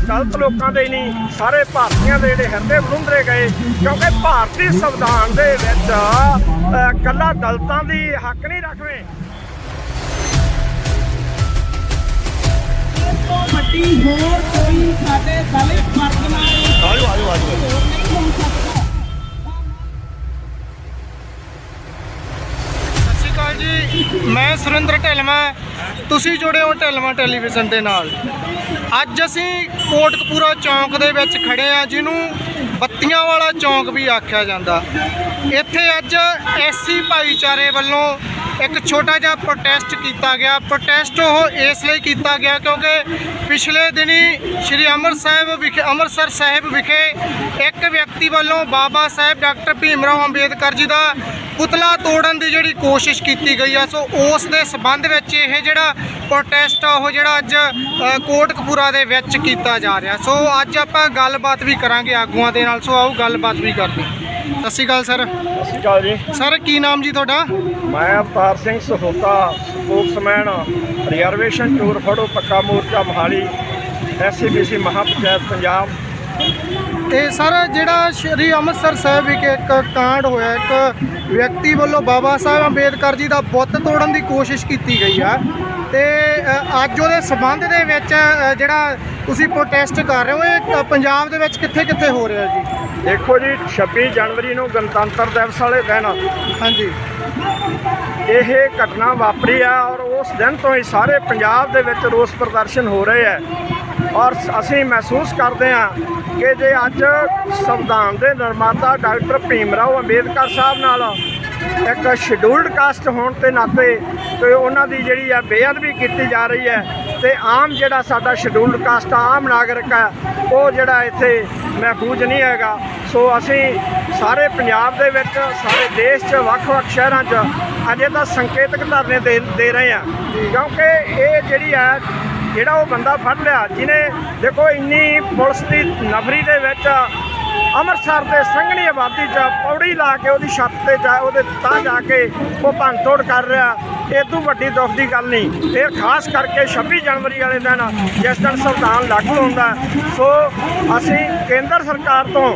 ਦਲਿਤ ਲੋਕਾਂ ਦੇ ਨਹੀਂ ਸਾਰੇ ਭਾਰਤੀਆਂ ਦੇ ਜਿਹੜੇ ਹਿਰਦੇ ਬਲੁੰਦਰੇ ਗਏ ਕਿਉਂਕਿ ਭਾਰਤੀ ਸੰਵਿਧਾਨ ਦੇ ਵਿੱਚ ਕੱਲਾ ਦਲਿਤਾਂ ਦੀ ਹੱਕ ਨਹੀਂ ਰੱਖਵੇਂ ਇਸ ਤੋਂ ਵੱਡੀ ਹੋਰ ਕੋਈ ਸਾਡੇ ਦਲਿਤ ਵਰਗ ਨਾਲ ਆਜੋ ਆਜੋ ਆਜੋ। ਹੋਰ ਨਹੀਂ ਹੋ ਸਕਦਾ। ਸਤਿ ਸ਼੍ਰੀ ਅਕਾਲ ਜੀ। ਮੈਂ ਸੁਰਿੰਦਰ ਢਿਲਮਾ ਤੁਸੀਂ ਜੁੜੇ ਹੋ ਢਿਲਮਾ ਟੈਲੀਵਿਜ਼ਨ ਦੇ ਨਾਲ। ਅੱਜ ਅਸੀਂ ਕੋਟਕਪੂਰਾ ਚੌਂਕ ਦੇ ਵਿੱਚ ਖੜੇ ਆ ਜਿਹਨੂੰ ਬੱਤੀਆਂ ਵਾਲਾ ਚੌਂਕ ਵੀ ਆਖਿਆ ਜਾਂਦਾ। ਇੱਥੇ ਅੱਜ ਐਸੀ ਭਾਈਚਾਰੇ ਵੱਲੋਂ ਇੱਕ ਛੋਟਾ ਜਿਹਾ ਪ੍ਰੋਟੈਸਟ ਕੀਤਾ ਗਿਆ। ਪ੍ਰੋਟੈਸਟ ਉਹ ਇਸ ਲਈ ਕੀਤਾ ਗਿਆ ਕਿਉਂਕਿ ਪਿਛਲੇ ਦਿਨੀ ਸ਼੍ਰੀ ਅੰਮ੍ਰਿਤਸਰ ਸਾਹਿਬ ਵਿਖੇ ਅੰਮ੍ਰਿਤਸਰ ਸਾਹਿਬ ਵਿਖੇ ਇੱਕ ਵਿਅਕਤੀ ਵੱਲੋਂ ਬਾਬਾ ਸਾਹਿਬ ਡਾਕਟਰ ਭੀਮ ਰਾਓ ਅੰਬੇਦਕਰ ਜੀ ਦਾ ਪੁਤਲਾ ਤੋੜਨ ਦੀ ਜਿਹੜੀ ਕੋਸ਼ਿਸ਼ ਕੀਤੀ ਗਈ ਆ ਸੋ ਉਸ ਦੇ ਸਬੰਧ ਵਿੱਚ ਇਹ ਜਿਹੜਾ ਪ੍ਰੋਟੈਸਟ ਆ ਉਹ ਜਿਹੜਾ ਅੱਜ ਕੋਟਕਪੂਰਾ ਦੇ ਵਿੱਚ ਕੀਤਾ ਜਾ ਰਿਹਾ। ਸੋ ਅੱਜ ਆਪਾਂ ਗੱਲਬਾਤ ਵੀ ਕਰਾਂਗੇ ਆਗੂਆਂ ਦੇ ਨਾਲ ਸੋ ਆਓ ਗੱਲਬਾਤ ਵੀ ਕਰਦੇ। ਸਤਿ ਸ਼੍ਰੀ ਅਕਾਲ ਸਰ। ਸਤਿ ਸ਼੍ਰੀ ਅਕਾਲ ਜੀ। ਸਰ ਕੀ ਨਾਮ ਜੀ ਤੁਹਾਡਾ? ਮੈਂ ਅਵਤਾਰ ਸਿੰਘ ਸਹੋਤਾ ਸਪੋਕਸਮੈਨ ਰਿਜ਼ਰਵੇਸ਼ਨ ਚੋਰ ਫੜੋ ਪੱਕਾ ਮੋਰਚਾ ਮੋਹਾਲੀ ਐਸਸੀਬੀਸੀ ਮਹਾਪੰਚਾਇਤ ਪੰਜਾਬ। ਤੇ ਸਰ ਜਿਹੜਾ ਸ਼੍ਰੀ ਅੰਮ੍ਰਿਤਸਰ ਸਾਹਿਬ ਵਿਖੇ ਇੱਕ ਕਾਂਡ ਹੋਇਆ ਇੱਕ ਵਿਅਕਤੀ ਵੱਲੋਂ ਬਾਬਾ ਸਾਹਿਬ ਅੰਬੇਦਕਰ ਜੀ ਦਾ ਬੁੱਤ ਤੋੜਨ ਦੀ ਕੋਸ਼ਿਸ਼ ਕੀਤੀ ਗਈ ਆ। ਤੇ ਅੱਜ ਉਹਦੇ ਸਬੰਧ ਦੇ ਵਿੱਚ ਜਿਹੜਾ ਤੁਸੀਂ ਪ੍ਰੋਟੈਸਟ ਕਰ ਰਹੇ ਹੋ ਇਹ ਪੰਜਾਬ ਦੇ ਵਿੱਚ ਕਿੱਥੇ ਕਿੱਥੇ ਹੋ ਰਿਹਾ ਜੀ? ਦੇਖੋ ਜੀ 26 ਜਨਵਰੀ ਨੂੰ ਗਣਤੰਤਰ ਦਿਵਸ ਵਾਲੇ ਦਿਨ ਹਾਂਜੀ। ਇਹ ਘਟਨਾ ਵਾਪਰੀ ਆ ਔਰ ਉਸ ਦਿਨ ਤੋਂ ਹੀ ਸਾਰੇ ਪੰਜਾਬ ਦੇ ਵਿੱਚ ਰੋਸ ਪ੍ਰਦਰਸ਼ਨ ਹੋ ਰਹੇ ਆ। ਔਰ ਅਸੀਂ ਮਹਿਸੂਸ ਕਰਦੇ ਹਾਂ ਕਿ ਜੇ ਅੱਜ ਸੰਵਿਧਾਨ ਦੇ ਨਿਰਮਾਤਾ ਡਾਕਟਰ ਭੀਮ ਰਾਓ ਅੰਬੇਦਕਰ ਸਾਹਿਬ ਨਾਲ ਇੱਕ ਸ਼ਡਿਊਲਡ ਕਾਸਟ ਹੋਣ ਦੇ ਨਾਤੇ ਤੇ ਉਹਨਾਂ ਦੀ ਜਿਹੜੀ ਆ ਬੇਅਦਬੀ ਕੀਤੀ ਜਾ ਰਹੀ ਹੈ ਤੇ ਆਮ ਜਿਹੜਾ ਸਾਡਾ ਸ਼ਡਿਊਲਡ ਕਾਸਟ ਆਮ ਨਾਗਰਿਕ ਆ, ਉਹ ਜਿਹੜਾ ਇੱਥੇ ਮਹਿਫੂਜ਼ ਨਹੀਂ ਹੈਗਾ। ਸੋ ਅਸੀਂ ਸਾਰੇ ਪੰਜਾਬ ਦੇ ਵਿੱਚ, ਸਾਰੇ ਦੇਸ਼ 'ਚ, ਵੱਖ-ਵੱਖ ਸ਼ਹਿਰਾਂ 'ਚ ਅਜੇ ਤਾਂ ਸੰਕੇਤਕ ਧਰਨੇ ਦੇ ਦੇ ਰਹੇ ਆ ਕਿਉਂਕਿ ਇਹ ਜਿਹੜੀ ਹੈ ਜਿਹੜਾ ਉਹ ਬੰਦਾ ਫੜ ਲਿਆ, ਜਿਹਨੇ ਦੇਖੋ ਇੰਨੀ ਪੁਲਿਸ ਦੀ ਨਫਰੀ ਦੇ ਵਿੱਚ ਅੰਮ੍ਰਿਤਸਰ ਦੇ ਸੰਘਣੀ ਆਬਾਦੀ 'ਚ ਪੌੜੀ ਲਾ ਕੇ ਉਹਦੀ ਛੱਤ ਤੇ ਜਾ, ਉਹਦੇ ਤਾਂ ਜਾ ਕੇ ਉਹ ਭੰਨਤੋੜ ਕਰ ਰਿਹਾ। ਇਹ ਤੋਂ ਵੱਡੀ ਦੁੱਖ ਦੀ ਗੱਲ ਨਹੀਂ। ਫਿਰ ਖਾਸ ਕਰਕੇ 26 ਜਨਵਰੀ ਵਾਲੇ ਦਿਨ ਜਿਸ ਦਿਨ ਸੰਵਿਧਾਨ ਲਾਗੂ ਹੁੰਦਾ ਸੋ ਅਸੀਂ ਕੇਂਦਰ ਸਰਕਾਰ ਤੋਂ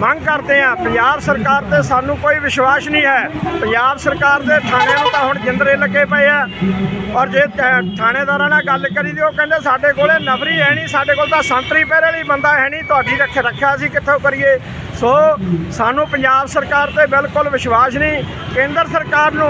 ਮੰਗ ਕਰਦੇ ਹਾਂ, ਪੰਜਾਬ ਸਰਕਾਰ ਤੇ ਸਾਨੂੰ ਕੋਈ ਵਿਸ਼ਵਾਸ ਨਹੀਂ ਹੈ। ਪੰਜਾਬ ਸਰਕਾਰ ਦੇ ਥਾਣੇ ਨੂੰ ਤਾਂ ਹੁਣ ਜਿੰਦਰੇ ਲੱਗੇ ਪਏ ਆ। ਔਰ ਜੇ ਥਾਣੇਦਾਰਾਂ ਨਾਲ ਗੱਲ ਕਰੀ ਦੀ ਉਹ ਕਹਿੰਦੇ ਸਾਡੇ ਕੋਲੇ ਨਫਰੀ ਹੈ ਨਹੀਂ, ਸਾਡੇ ਕੋਲ ਤਾਂ ਸੰਤਰੀ ਪਹਿਰੇ ਵਾਲੀ ਬੰਦਾ ਹੈ ਨਹੀਂ, ਤੁਹਾਡੀ ਰੱਖ, ਰੱਖਿਆ ਸੀ ਕਿੱਥੋਂ ਕਰੀਏ? ਸੋ ਸਾਨੂੰ ਪੰਜਾਬ ਸਰਕਾਰ ਤੇ ਬਿਲਕੁਲ ਵਿਸ਼ਵਾਸ ਨਹੀਂ। ਕੇਂਦਰ ਸਰਕਾਰ ਨੂੰ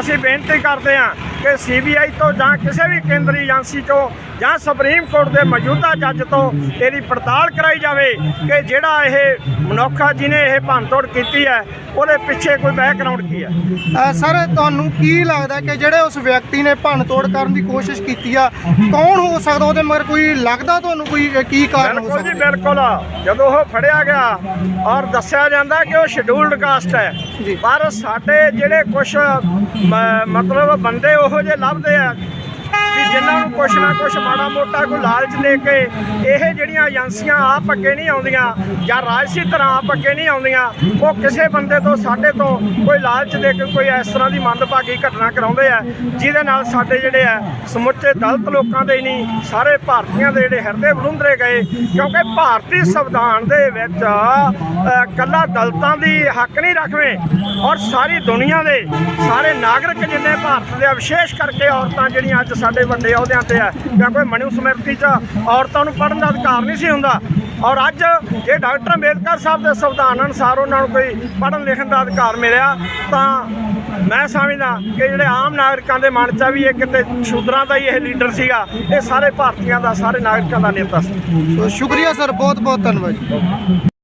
ਅਸੀਂ ਬੇਨਤੀ ਕਰਦੇ ਹਾਂ ਕਿ ਸੀਬੀਆਈ ਤੋਂ ਜਾਂ ਕਿਸੇ ਵੀ ਕੇਂਦਰੀ ਏਜੰਸੀ ਤੋਂ ਜਾਂ ਸੁਪਰੀਮ ਕੋਰਟ ਦੇ ਮੌਜੂਦਾ ਜੱਜ ਤੋਂ ਇਹਦੀ ਪੜਤਾਲ ਕਰਾਈ ਜਾਵੇ ਕਿ ਜਿਹੜਾ ਇਹ ਮਨੁੱਖਾ ਜਿਹਨੇ ਇਹ ਭੰਨਤੋੜ ਕੀਤੀ ਹੈ ਉਹਦੇ ਪਿੱਛੇ ਕੋਈ ਬੈਕਗ੍ਰਾਉਂਡ ਕੀ ਹੈ? ਸਰ ਤੁਹਾਨੂੰ ਕੀ ਲੱਗਦਾ ਕਿ ਜਿਹੜੇ ਉਸ ਵਿਅਕਤੀ ਨੇ ਭੰਨ ਤੋੜ ਕਰਨ ਦੀ ਕੋਸ਼ਿਸ਼ ਕੀਤੀ ਆ ਕੌਣ ਹੋ ਸਕਦਾ ਉਹਦੇ ਮਗਰ? ਕੋਈ ਲੱਗਦਾ ਤੁਹਾਨੂੰ ਕੋਈ ਕੀ ਕਾਰਨ ਹੋ ਜੀ ਸਕਦਾ? ਬਿਲਕੁਲ। ਜਦੋਂ ਉਹ ਫੜਿਆ ਗਿਆ ਔਰ ਦੱਸਿਆ ਜਾਂਦਾ ਕਿ ਉਹ ਸ਼ਡਿਊਲਡ ਕਾਸਟ ਹੈ। ਪਰ ਸਾਡੇ ਜਿਹੜੇ ਕੁਝ ਮਤਲਬ ਬੰਦੇ ਉਹੋ ਜਿਹੇ ਲੱਭਦੇ ਆ। ਜਿਨ੍ਹਾਂ ਨੂੰ ਕੁਛ ਨਾ ਕੁਛ ਮਾੜਾ ਮੋਟਾ ਕੋਈ ਲਾਲਚ ਦੇ ਕੇ ਇਹ ਜਿਹੜੀਆਂ ਏਜੰਸੀਆਂ ਆਪ ਅੱਗੇ ਨਹੀਂ ਆਉਂਦੀਆਂ ਜਾਂ ਰਾਜਸੀ ਤਰ੍ਹਾਂ ਆਪ ਅੱਗੇ ਨਹੀਂ ਆਉਂਦੀਆਂ ਉਹ ਕਿਸੇ ਬੰਦੇ ਤੋਂ ਸਾਡੇ ਤੋਂ ਕੋਈ ਲਾਲਚ ਦੇ ਕੇ ਕੋਈ ਇਸ ਤਰ੍ਹਾਂ ਦੀ ਮੰਦਭਾਗੀ ਘਟਨਾ ਕਰਾਉਂਦੇ ਆ ਜਿਹਦੇ ਨਾਲ ਸਾਡੇ ਜਿਹੜੇ ਆ ਸਮੁੱਚੇ ਦਲਤ ਲੋਕਾਂ ਦੇ ਨਹੀਂ ਸਾਰੇ ਭਾਰਤੀਆਂ ਦੇ ਜਿਹੜੇ ਹਿਰਦੇ ਬਲੁੰਦਰੇ ਗਏ ਕਿਉਂਕਿ ਭਾਰਤੀ ਸੰਵਿਧਾਨ ਦੇ ਵਿੱਚ ਅ, ਕੱਲਾ ਦਲਿਤਾਂ ਦੀ ਹੱਕ ਨਹੀਂ ਰੱਖਵੇਂ ਔਰ ਸਾਰੀ ਦੁਨੀਆ ਦੇ ਸਾਰੇ ਨਾਗਰਿਕ ਜਿੰਨੇ ਭਾਰਤ ਦੇ ਆ, ਵਿਸ਼ੇਸ਼ ਕਰਕੇ ਔਰਤਾਂ ਜਿਹੜੀਆਂ ਅੱਜ ਸਾਡੇ ਵੱਡੇ ਅਹੁਦਿਆਂ ਤੇ ਆ ਕਿਉਂਕਿ ਮਨੂ ਸਮਿਰਤੀ 'ਚ ਔਰਤਾਂ ਨੂੰ ਪੜ੍ਹਨ ਦਾ ਅਧਿਕਾਰ ਨਹੀਂ ਸੀ ਹੁੰਦਾ। ਔਰ ਅੱਜ ਜੇ ਡਾਕਟਰ ਅੰਬੇਦਕਰ ਸਾਹਿਬ ਦੇ ਸੰਵਿਧਾਨ ਅਨੁਸਾਰ ਉਹਨਾਂ ਨੂੰ ਕੋਈ ਪੜ੍ਹਨ ਲਿਖਣ ਦਾ ਅਧਿਕਾਰ ਮਿਲਿਆ, ਤਾਂ ਮੈਂ ਸਮਝਦਾ ਕਿ ਜਿਹੜੇ ਆਮ ਨਾਗਰਿਕਾਂ ਦੇ ਮਨ 'ਚ ਆ ਵੀ ਇਹ ਕਿਤੇ ਸ਼ੂਦਰਾਂ ਦਾ ਹੀ ਇਹ ਲੀਡਰ ਸੀਗਾ, ਇਹ ਸਾਰੇ ਭਾਰਤੀਆਂ ਦਾ, ਸਾਰੇ ਨਾਗਰਿਕਾਂ ਦਾ ਨੇਤਾ ਸੀ। ਸ਼ੁਕਰੀਆ, ਸਰ। ਬਹੁਤ ਬਹੁਤ ਧੰਨਵਾਦ ਜੀ।